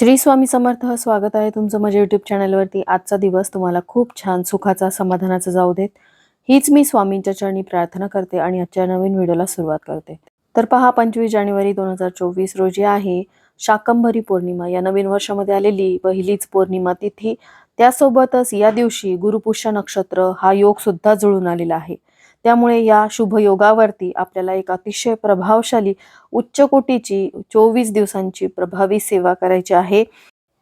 श्री स्वामी समर्थ स्वागत आहे तुमचं माझ्या युट्यूब चॅनलवरती आजचा दिवस तुम्हाला खूप छान सुखाचा समाधानाचा जाऊ देत. हीच मी स्वामींच्या चरणी प्रार्थना करते आणि आजच्या नवीन व्हिडिओला सुरुवात करते. तर पहा पंचवीस जानेवारी दोन हजार चोवीस रोजी आहे शाकंभरी पौर्णिमा. या नवीन वर्षामध्ये आलेली पहिलीच पौर्णिमा तिथी. त्यासोबतच या दिवशी गुरुपुष्य नक्षत्र हा योग सुद्धा जुळून आलेला आहे. त्यामुळे या शुभयोगावरती आपल्याला एक अतिशय प्रभावशाली उच्च कोटीची चोवीस दिवसांची प्रभावी सेवा करायची आहे.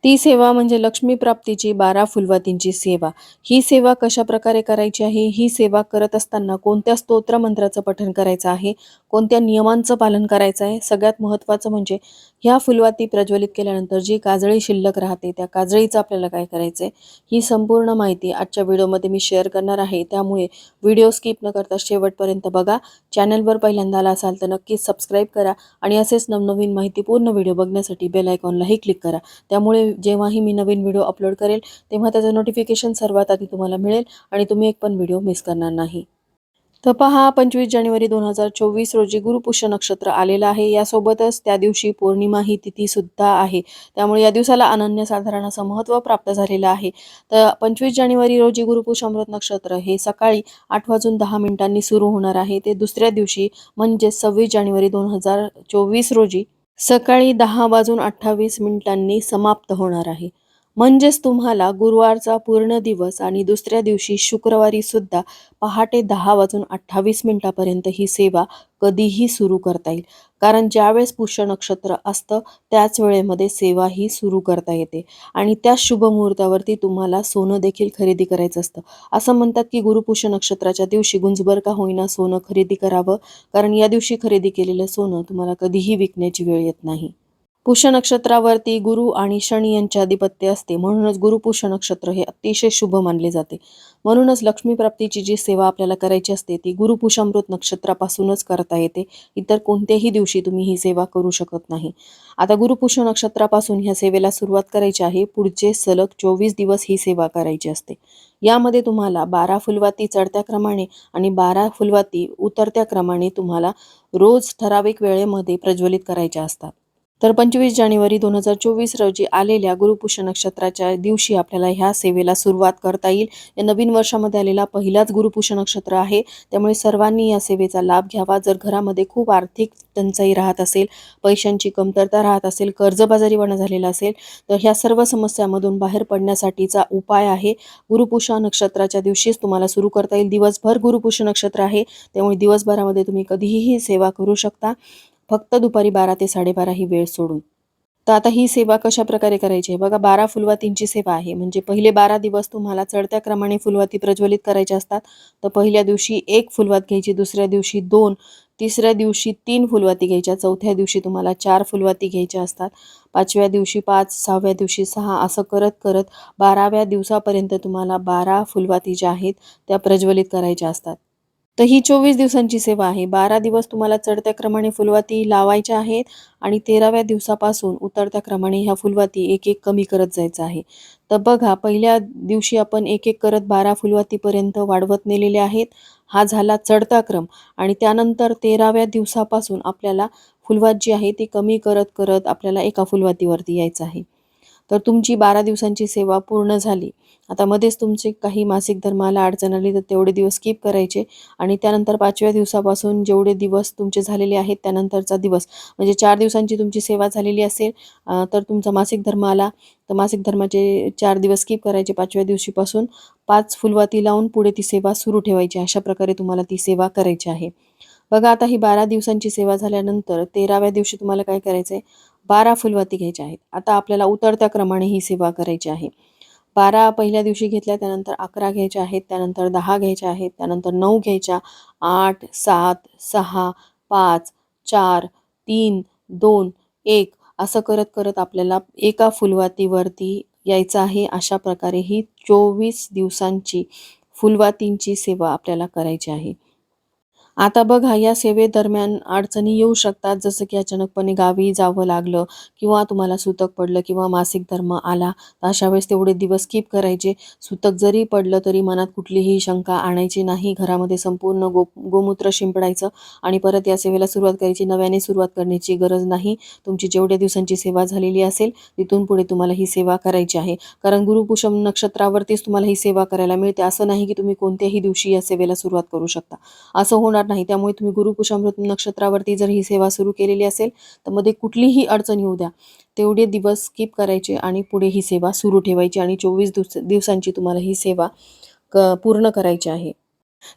ती सेवा म्हणजे लक्ष्मी प्राप्तीची बारा फुलवातींची सेवा. ही सेवा कशा प्रकारे करायची आहे? ही सेवा करत असताना कोणत्या स्तोत्र मंत्राचं पठण करायचं आहे? कोणत्या नियमांचं पालन करायचं आहे? सगळ्यात महत्त्वाचं म्हणजे ह्या फुलवाती प्रज्वलित केल्यानंतर जी काजळी शिल्लक राहते त्या काजळीचं आपल्याला काय करायचं आहे ही संपूर्ण माहिती आजच्या व्हिडिओमध्ये मी शेअर करणार आहे. त्यामुळे व्हिडिओ स्किप न करता शेवटपर्यंत बघा. चॅनलवर पहिल्यांदा आला असाल तर नक्कीच सबस्क्राईब करा आणि असेच नवनवीन माहितीपूर्ण व्हिडिओ बघण्यासाठी बेल आयकॉनलाही क्लिक करा. त्यामुळे जेव्हाही मी नवीन व्हिडिओ अपलोड करेल तेव्हा त्याचं नोटिफिकेशन सर्वात आधी तुम्हाला मिळेल आणि तुम्ही एक पण व्हिडिओ मिस करणार नाही. तर पहा पंचवीस जानेवारी दोन हजार चोवीस रोजी गुरुपुष्य नक्षत्र आलेलं आहे. यासोबतच त्या दिवशी पौर्णिमा ही तिथी सुद्धा आहे. त्यामुळे या दिवसाला अनन्यसाधारण असं महत्त्व प्राप्त झालेलं आहे. तर पंचवीस जानेवारी रोजी गुरुपुष अमृत नक्षत्र हे सकाळी आठ वाजून दहा मिनिटांनी सुरू होणार आहे. ते दुसऱ्या दिवशी म्हणजे सव्वीस जानेवारी दोन हजार चोवीस रोजी सकाळी दहा वाजून अठ्ठावीस मिनिटांनी समाप्त होणार आहे. म्हणजेच तुम्हाला गुरुवारचा पूर्ण दिवस आणि दुसऱ्या दिवशी शुक्रवारी सुद्धा पहाटे दहा वाजून अठ्ठावीस मिनिटापर्यंत ही सेवा कधीही सुरू करता येईल. कारण ज्यावेळेस पुष्य नक्षत्र असतं त्याच वेळेमध्ये सेवा ही सुरू करता येते. आणि त्या शुभ मुहूर्तावरती तुम्हाला सोनं देखील खरेदी करायचं असतं. असं म्हणतात की गुरुपुष्य नक्षत्राच्या दिवशी गुंजभर का होईना सोनं खरेदी करावं. कारण या दिवशी खरेदी केलेलं सोनं तुम्हाला कधीही विकण्याची वेळ येत नाही. पुष्य नक्षत्रावरती गुरु आणि शनी यांचे आधिपत्य असते. म्हणूनच गुरुपुष्य नक्षत्र हे अतिशय शुभ मानले जाते. म्हणूनच लक्ष्मी प्राप्तीची जी सेवा आपल्याला करायची असते ती गुरुपुषामृत नक्षत्रापासूनच करता येते. इतर कोणत्याही दिवशी तुम्ही ही सेवा करू शकत नाही. आता गुरुपुष्य नक्षत्रापासून ह्या सेवेला सुरुवात करायची आहे. पुढचे सलग चोवीस दिवस ही सेवा करायची असते. यामध्ये तुम्हाला बारा फुलवाती चढत्या क्रमाने आणि बारा फुलवाती उतरत्या क्रमाने तुम्हाला रोज ठराविक वेळेमध्ये प्रज्वलित करायच्या असतात. तर पंचवीस जानेवारी दोन हजार चोवीस रोजी आलेल्या गुरुपुष्य नक्षत्राच्या दिवशी आपल्याला ह्या सेवेला सुरुवात करता येईल. या नवीन वर्षामध्ये आलेला पहिलाच गुरुपुष्य नक्षत्र आहे. त्यामुळे सर्वांनी या सेवेचा लाभ घ्यावा. जर घरामध्ये खूप आर्थिक टंचाई राहत असेल पैशांची कमतरता राहत असेल कर्जबाजारीपणा झालेला असेल तर ह्या सर्व समस्यांमधून बाहेर पडण्यासाठीचा उपाय आहे. गुरुपुष्य नक्षत्राच्या दिवशीच तुम्हाला सुरू करता येईल. दिवसभर गुरुपुष्य नक्षत्र आहे. त्यामुळे दिवसभरामध्ये तुम्ही कधीही सेवा करू शकता. फक्त दुपारी बारा ते साडेबारा ही वेळ सोडून. तर आता ही सेवा कशा प्रकारे करायची आहे? बघा बारा फुलवातींची सेवा आहे. म्हणजे पहिले बारा दिवस तुम्हाला चढत्या क्रमाने फुलवाती प्रज्वलित करायच्या असतात. तर पहिल्या दिवशी एक फुलवात घ्यायची दुसऱ्या दिवशी दोन तिसऱ्या दिवशी तीन फुलवाती घ्यायच्या चौथ्या दिवशी तुम्हाला चार फुलवाती घ्यायच्या असतात. पाचव्या दिवशी पाच सहाव्या दिवशी सहा असं करत करत बाराव्या दिवसापर्यंत तुम्हाला बारा फुलवाती ज्या आहेत त्या प्रज्वलित करायच्या असतात. तर ही चोवीस दिवसांची सेवा आहे. बारा दिवस तुम्हाला चढत्या क्रमाने फुलवाती लावायच्या आहेत आणि तेराव्या दिवसापासून उतरत्या क्रमाने ह्या फुलवाती एक एक कमी करत जायचं आहे. तर बघा पहिल्या दिवशी आपण एक एक करत बारा फुलवातीपर्यंत वाढवत नेलेले आहेत. हा झाला चढता क्रम आणि त्यानंतर तेराव्या दिवसापासून आपल्याला फुलवात जी आहे ती कमी करत करत आपल्याला एका फुलवातीवरती यायचं आहे. तर तुमची बारा दिवसांची सेवा पूर्ण झाली. आता मध्येच तुमचे काही मासिक धर्माला अडचण आली तर तेवढे दिवस स्किप करायचे आणि त्यानंतर पाचव्या दिवसापासून जेवढे दिवस तुमचे झालेले आहेत त्यानंतरचा दिवस. म्हणजे चार दिवसांची तुमची सेवा झालेली असेल तर तुमचा मासिक धर्म आला. तर मासिक धर्माचे चार दिवस स्किप करायचे पाचव्या दिवशीपासून. पाच फुलवाती लावून पुढे ती सेवा सुरू ठेवायची. अशा प्रकारे तुम्हाला ती सेवा करायची आहे. बघा आता ही बारा दिवसांची सेवा झाल्यानंतर तेराव्या दिवशी तुम्हाला काय करायचं आहे बारा फुलवाती घ्यायच्या आहेत. आता आपल्याला उतरत्या क्रमाने ही सेवा करायची आहे. बारा पहिल्या दिवशी घेतल्या त्यानंतर अकरा घ्यायच्या आहेत त्यानंतर दहा घ्यायच्या आहेत त्यानंतर नऊ घ्यायच्या आठ सात सहा पाच चार तीन दोन एक असं करत करत आपल्याला एका फुलवातीवरती यायचं आहे. अशा प्रकारे ही चोवीस दिवसांची फुलवातींची सेवा आपल्याला करायची आहे. आता बघा या सेवेदरम्यान अडचणी येऊ शकतात. जसं की अचानकपणे गावी जावं लागलं किंवा तुम्हाला सुतक पडलं किंवा मासिक धर्म आला तर अशा वेळेस तेवढे दिवस स्किप करायचे. सुतक जरी पडलं तरी मनात कुठलीही शंका आणायची नाही. घरामध्ये संपूर्ण गो गोमूत्र शिंपडायचं आणि परत या सेवेला सुरुवात करायची. नव्याने सुरुवात करण्याची गरज नाही. तुमची जेवढ्या दिवसांची सेवा झालेली असेल तिथून पुढे तुम्हाला ही सेवा करायची आहे. कारण गुरुपुषम नक्षत्रावरतीच तुम्हाला ही सेवा करायला मिळते. असं नाही की तुम्ही कोणत्याही दिवशी या सेवेला सुरुवात करू शकता. असं होणार नाही त्यामुळे तुम्ही गुरुपुषामृत नक्षत्रावरती जर ही सेवा सुरू केलेली असेल तर मध्ये कुठलीही अडचण येऊ द्या. तेवढे दिवस स्किप करायचे आणि पुढे ही सेवा सुरू ठेवायची आणि चोवीस दिवस दिवसांची तुम्हाला ही सेवा क पूर्ण करायची आहे.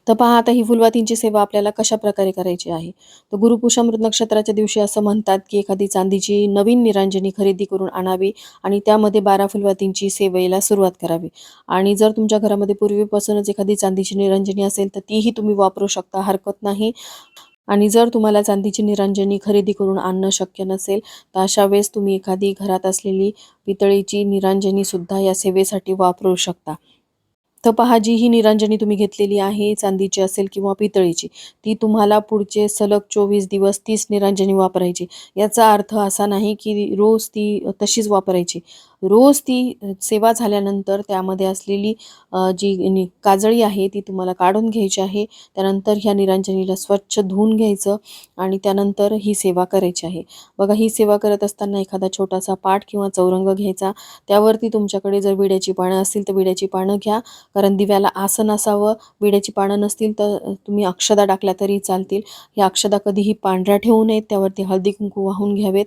तर पहा आता ही फुलवातींची सेवा आपल्याला कशा प्रकारे करायची आहे? तर गुरुपुषामृत नक्षत्राच्या दिवशी असं म्हणतात की एखादी चांदीची नवीन निरांजनी खरेदी करून आणावी आणि त्यामध्ये बारा फुलवातींची सेवेला सुरुवात करावी. आणि जर तुमच्या घरामध्ये पूर्वीपासूनच एखादी चांदीची निरांजनी असेल तर तीही तुम्ही वापरू शकता हरकत नाही. आणि जर तुम्हाला चांदीची निरांजनी खरेदी करून आणणं शक्य नसेल तर अशा वेळेस तुम्ही एखादी घरात असलेली पितळीची निरांजनी सुद्धा या सेवेसाठी वापरू शकता. तर पहा जी ही निरांजनी तुम्ही घेतलेली आहे चांदीची असेल किंवा पितळीची ती तुम्हाला पुढचे सलग चोवीस दिवस तीच निरांजनी वापरायची. याचा अर्थ असा नाही की रोज ती तशीच वापरायची. रोज ती सेवा झाल्यानंतर त्यामध्ये असलेली जी नि काजळी आहे ती तुम्हाला काढून घ्यायची आहे. त्यानंतर ह्या निरांजनीला स्वच्छ धुवून घ्यायचं आणि त्यानंतर ही सेवा करायची आहे. बघा ही सेवा करत असताना एखादा छोटासा पाठ किंवा चौरंग घ्यायचा. त्यावरती तुमच्याकडे जर विड्याची पानं असतील तर विड्याची पानं घ्या. कारण दिव्याला आसन असावं विड्याची पानं नसतील तर तुम्ही अक्षदा टाकल्या तरी चालतील. ह्या अक्षदा कधीही पांढऱ्या ठेवू नयेत त्यावरती हळदी कुंकू वाहून घ्यावेत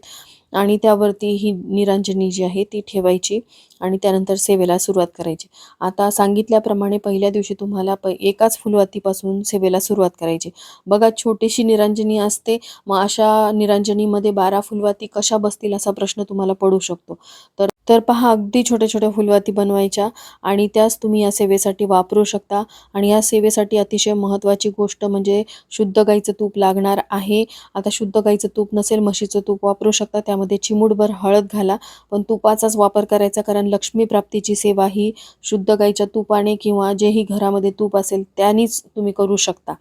आणि त्यावरती ही निरांजनी जी आहे ती ठेवायची. आणि त्यानंतर सेवेला सुरुवात करायची. आता सांगितल्याप्रमाणे पहिल्या दिवशी तुम्हाला प एकाच फुलवातीपासून सेवेला सुरुवात करायची. बघा छोटीशी निरांजनी असते. मग अशा निरांजनीमध्ये बारा फुलवाती कशा बसतील असा प्रश्न तुम्हाला पडू शकतो. तर तर पहा अगदी छोट्या छोट्या फुलवाती बनवायच्या आणि त्याच तुम्ही या सेवेसाठी वापरू शकता. आणि या सेवेसाठी अतिशय महत्त्वाची गोष्ट म्हणजे शुद्ध गाईचं तूप लागणार आहे. आता शुद्ध गाईचं तूप नसेल म्हशीचं तूप वापरू शकता. त्यामध्ये चिमूटभर हळद घाला. पण तुपाचाच वापर करायचा कारण लक्ष्मी प्राप्तीची सेवा ही शुद्ध गाईच्या तुपाने किंवा जेही घरामध्ये तूप असेल त्यानीच तुम्ही करू शकता.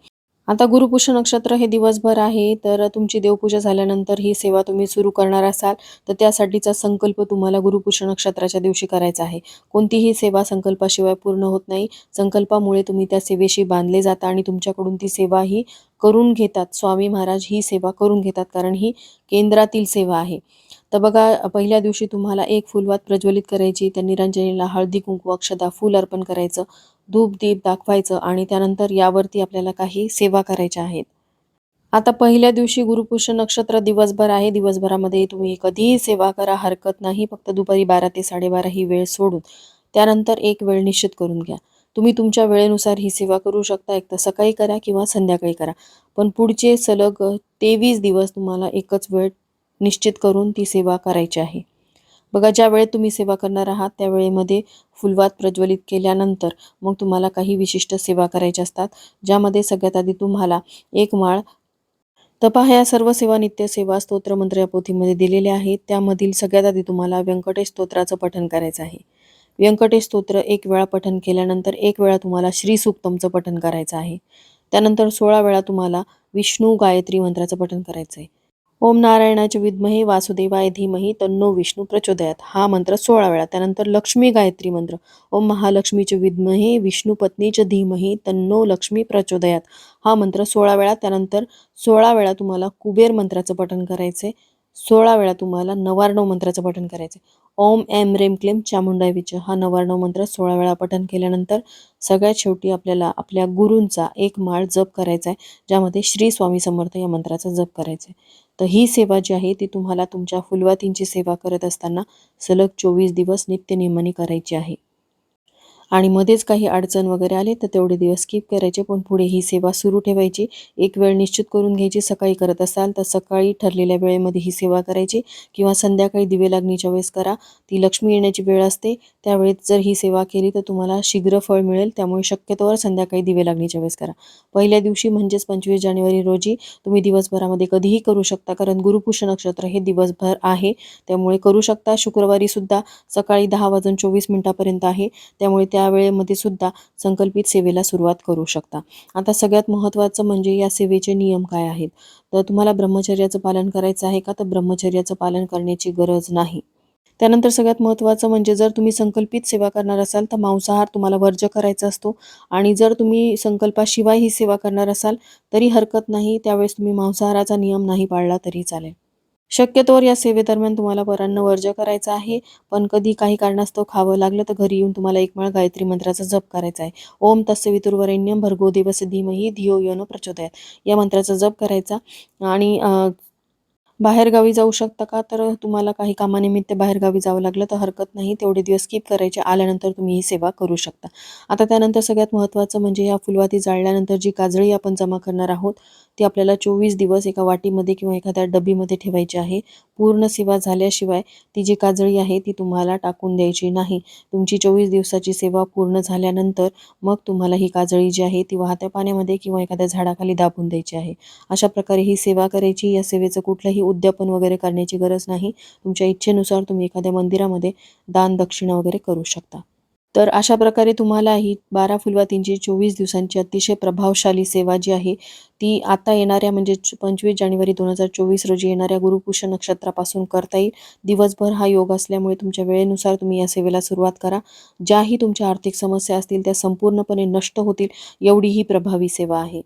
आता गुरुपुष्य नक्षत्र हे दिवसभर आहे तर तुमची देवपूजा झाल्यानंतर ही सेवा तुम्ही सुरू करणार असाल तर त्यासाठीचा संकल्प तुम्हाला गुरुपुष्य नक्षत्राच्या दिवशी करायचा आहे. कोणतीही सेवा संकल्पाशिवाय पूर्ण होत नाही. संकल्पामुळे तुम्ही त्या सेवेशी बांधले जाता आणि तुमच्याकडून ती सेवा ही करून घेतात. स्वामी महाराज ही सेवा करून घेतात कारण ही केंद्रातील सेवा आहे. तर बघा पहिल्या दिवशी तुम्हाला एक फुलवात प्रज्वलित करायची त्या निरांजनीला हळदी कुंकू अक्षदा फूल अर्पण करायचं. धूप दीप दाखवायचं आणि त्यानंतर यावरती आपल्याला काही सेवा करायच्या आहेत. आता पहिल्या दिवशी गुरुपुष्य नक्षत्र दिवसभर आहे. दिवसभरामध्ये तुम्ही कधीही सेवा करा हरकत नाही. फक्त दुपारी बारा ते साडेबारा ही वेळ सोडून त्यानंतर एक वेळ निश्चित करून घ्या. तुम्ही तुमच्या वेळेनुसार ही सेवा करू शकता. एक तर सकाळी करा किंवा संध्याकाळी करा. पण पुढचे सलग तेवीस दिवस तुम्हाला एकच वेळ निश्चित करून ती सेवा करायची आहे. बघा ज्या वेळेत तुम्ही सेवा करणार आहात त्या वेळेमध्ये फुलवात प्रज्वलित केल्यानंतर मग तुम्हाला काही विशिष्ट सेवा करायच्या असतात ज्यामध्ये सगळ्यात आधी तुम्हाला एक माळ तपा ह्या सर्व सेवा नित्य सेवा स्तोत्र मंत्र या पोथीमध्ये दिलेल्या आहेत. त्यामधील सगळ्यात आधी तुम्हाला व्यंकटेश स्तोत्राचं पठण करायचं आहे. व्यंकटेश स्तोत्र एक वेळा पठण केल्यानंतर एक वेळा तुम्हाला श्री सुक्तमचं पठण करायचं आहे. त्यानंतर सोळा वेळा तुम्हाला विष्णू गायत्री मंत्राचं पठण करायचं आहे. ओम नारायणाचे विद्महे वासुदेवाय धीमही तन्नो विष्णू प्रचोदयात. हा मंत्र सोळा वेळा. त्यानंतर लक्ष्मी गायत्री मंत्र. ओम महालक्ष्मीचे विद्महे विष्णू पत्नीचे धीमही तन्नो लक्ष्मी प्रचोदयात. हा मंत्र सोळा वेळा. त्यानंतर सोळा वेळा तुम्हाला कुबेर मंत्राचं पठण करायचं आहे सोळा वेळा तुम्हाला नवार्णव मंत्राचं पठण करायचं आहे ओम एम रेम क्लेम चामुंडाविच हा नवार्णव मंत्र सोळा वेळा पठण केल्यानंतर सगळ्यात शेवटी आपल्याला आपल्या गुरूंचा एक माळ जप करायचा आहे ज्यामध्ये श्री स्वामी समर्थ या मंत्राचा जप करायचा आहे तर ही सेवा जी आहे ती तुम्हाला तुमच्या फुलवातींची सेवा करत असताना सलग चोवीस दिवस नित्यनेमाने करायची आहे. आणि मध्येच काही अडचण वगैरे आले तर तेवढे दिवस स्किप करायचे. पण पुढे ही सेवा सुरू ठेवायची. एक वेळ निश्चित करून घ्यायची. सकाळी करत असाल तर सकाळी ठरलेल्या वेळेमध्ये ही सेवा करायची. किंवा संध्याकाळी दिवे लागणीच्या वेळेस करा. ती लक्ष्मी येण्याची वेळ असते. त्यावेळेस जर ही सेवा केली तर तुम्हाला शीघ्र फळ मिळेल. त्यामुळे शक्यतोवर संध्याकाळी दिवे लागणीच्या वेळेस करा. पहिल्या दिवशी म्हणजेच पंचवीस जानेवारी रोजी तुम्ही दिवसभरामध्ये कधीही करू शकता. कारण गुरुपुष्य नक्षत्र हे दिवसभर आहे. त्यामुळे करू शकता. शुक्रवारी सुद्धा सकाळी दहा वाजून चोवीस मिनिटापर्यंत आहे. त्यामुळे त्या त्या वेळेमध्ये सुद्धा संकल्पित सेवेला सुरुवात करू शकता. आता सगळ्यात महत्त्वाचं म्हणजे या सेवेचे नियम काय आहेत? तर तुम्हाला ब्रह्मचर्याचं पालन करायचं आहे का? तर ब्रह्मचर्याचं पालन करण्याची गरज नाही. त्यानंतर सगळ्यात महत्त्वाचं म्हणजे जर तुम्ही संकल्पित सेवा करणार असाल तर मांसाहार तुम्हाला वर्ज्य करायचा असतो. आणि जर तुम्ही संकल्पाशिवाय ही सेवा करणार असाल तरी हरकत नाही. त्यावेळेस तुम्ही मांसाहाराचा नियम नाही पाळला तरी चालेल. शक्यतोवर या सेवेदरम्यान तुम्हाला वरांना वर्ज करायचं आहे. पण कधी काही कारणास्तव खावं लागलं तर घरी येऊन तुम्हाला एकमाळ गायत्री मंत्राचा जप करायचा आहे. ओम तस्य वितुर्वरेण्यम भर्गो देवस्य धीमही धियो योनो प्रचोदयात. या मंत्राचा जप करायचा. आणि बाहेरगावी जाऊ शकता का? तर तुम्हाला काही कामानिमित्त बाहेरगावी जावं लागलं तर हरकत नाही. तेवढे दिवस स्किप करायचे. आल्यानंतर तुम्ही ही सेवा करू शकता. आता त्यानंतर सगळ्यात महत्त्वाचं म्हणजे या फुलवाती जाळल्यानंतर जी काजळी आपण जमा करणार आहोत ती आपल्याला चोवीस दिवस एका वाटीमध्ये किंवा एखाद्या डबीमध्ये ठेवायची आहे. पूर्ण सेवा झाल्याशिवाय ती जी काजळी आहे ती तुम्हाला टाकून द्यायची नाही. तुमची चोवीस दिवसाची सेवा पूर्ण झाल्यानंतर मग तुम्हाला ही काजळी जी आहे ती वाहत्या पाण्यामध्ये किंवा एखाद्या झाडाखाली दाबून द्यायची आहे. अशा प्रकारे ही सेवा करायची. या सेवेचं कुठलंही उद्यापन वगैरे करण्याची गरज नाही. तुमच्या इच्छेनुसार तुम्ही एखाद्या मंदिरामध्ये दान दक्षिणा वगैरे करू शकता. तर अशा प्रकारे तुम्हाला ही बारा फुलवातींची चोवीस दिवसांची अतिशय प्रभावशाली सेवा जी आहे ती आता येणाऱ्या म्हणजे पंचवीस जानेवारी दोन हजार चोवीस रोजी येणाऱ्या गुरुपुष्य नक्षत्रापासून करता येईल. दिवसभर हा योग असल्यामुळे तुमच्या वेळेनुसार तुम्ही या सेवेला सुरुवात करा. ज्याही तुमच्या आर्थिक समस्या असतील त्या संपूर्णपणे नष्ट होतील एवढी ही प्रभावी सेवा आहे.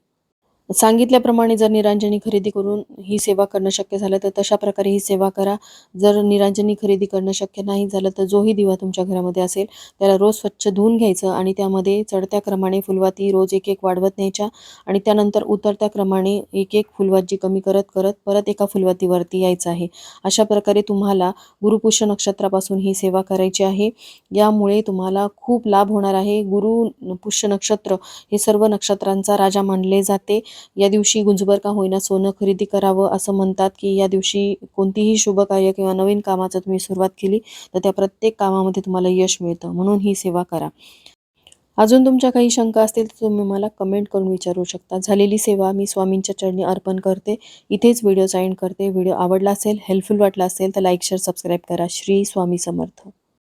सांगितल्याप्रमाणे जर निरांजनी खरेदी करून ही सेवा करणं शक्य झालं तर तशा प्रकारे ही सेवा करा. जर निरांजनी खरेदी करणं शक्य नाही झालं तर जोही दिवा तुमच्या घरामध्ये असेल. त्याला रोज स्वच्छ धुवून घ्यायचं आणि त्यामध्ये चढत्या क्रमाने फुलवाती रोज एक एक वाढवत न्यायच्या आणि त्यानंतर उतरत्या क्रमाने एक एक फुलवाती कमी करत करत परत एका फुलवातीवरती यायचं आहे. अशा प्रकारे तुम्हाला गुरुपुष्य नक्षत्रापासून ही सेवा करायची आहे. यामुळे तुम्हाला खूप लाभ होणार आहे. गुरु पुष्य नक्षत्र हे सर्व नक्षत्रांचा राजा मानले जाते. या दिवशी गुंजभर का होईना सोनं खरेदी करावं असं म्हणतात की या दिवशी कोणतीही शुभ कार्य किंवा नवीन कामाचं तुम्ही सुरुवात केली तर त्या प्रत्येक कामामध्ये तुम्हाला यश मिळतं. म्हणून ही सेवा करा. अजून तुमच्या काही शंका असतील तर तुम्ही मला कमेंट करून विचारू शकता. झालेली सेवा मी स्वामींच्या चरणी अर्पण करते. इथेच व्हिडिओ साईन करते. व्हिडिओ आवडला असेल हेल्पफुल वाटला असेल तर लाईक शेअर सबस्क्राईब करा. श्री स्वामी समर्थ.